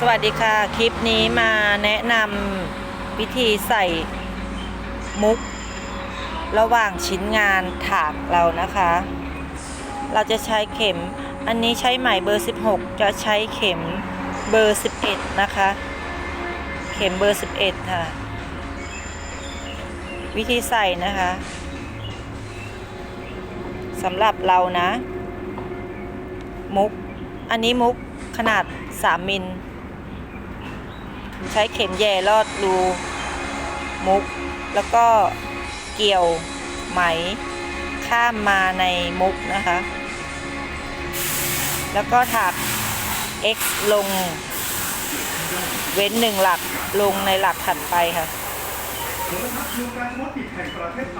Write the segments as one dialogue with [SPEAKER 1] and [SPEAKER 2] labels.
[SPEAKER 1] สวัสดีค่ะ คลิปนี้มาแนะนำวิธีใส่มุก ระหว่างชิ้นงานถากเรานะคะ เราจะใช้เข็ม อันนี้ใช้ไหมเบอร์ 16 จะใช้เข็มเบอร์ 11 นะคะ เข็มเบอร์ 11 ค่ะ วิธีใส่นะคะสำหรับเรานะ มุก อันนี้มุกขนาด 3 มิล ใช้เข็มแย่ลอดรูมุก แล้วก็เกี่ยวไหมข้ามมาในมุกนะคะ แล้วก็ถัก x ลง เว้นหนึ่งหลักลงในหลักถัดไปค่ะ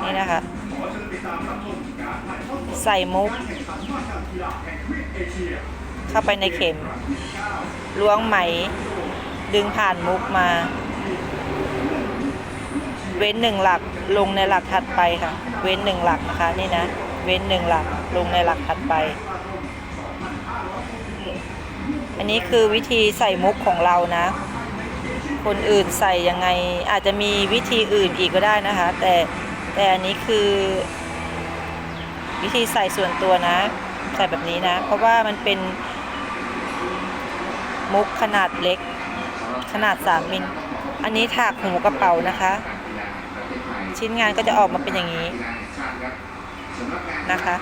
[SPEAKER 1] นี่นะคะ ใส่มุก เข้าไปในเข็มล้วงไหม ดึงผ่านมุกมา เว้นหนึ่งหลักลงในหลักถัดไปค่ะ เว้นหนึ่งหลักนะคะนี่นะ เว้นหนึ่งหลักลงในหลักถัดไป อันนี้คือวิธีใส่มุกของเรานะ คนอื่นใส่ยังไงอาจจะมีวิธีอื่นอีกก็ได้นะคะ แต่แต่อันนี้คือ วิธีใส่ส่วนตัวนะ ใส่แบบนี้นะ เพราะว่ามันเป็นมุกขนาดเล็ก ขนาด 3 มิล อันนี้ถากหูกระเป๋านะคะ ชิ้นงานก็จะออกมาเป็นอย่างนี้นะคะ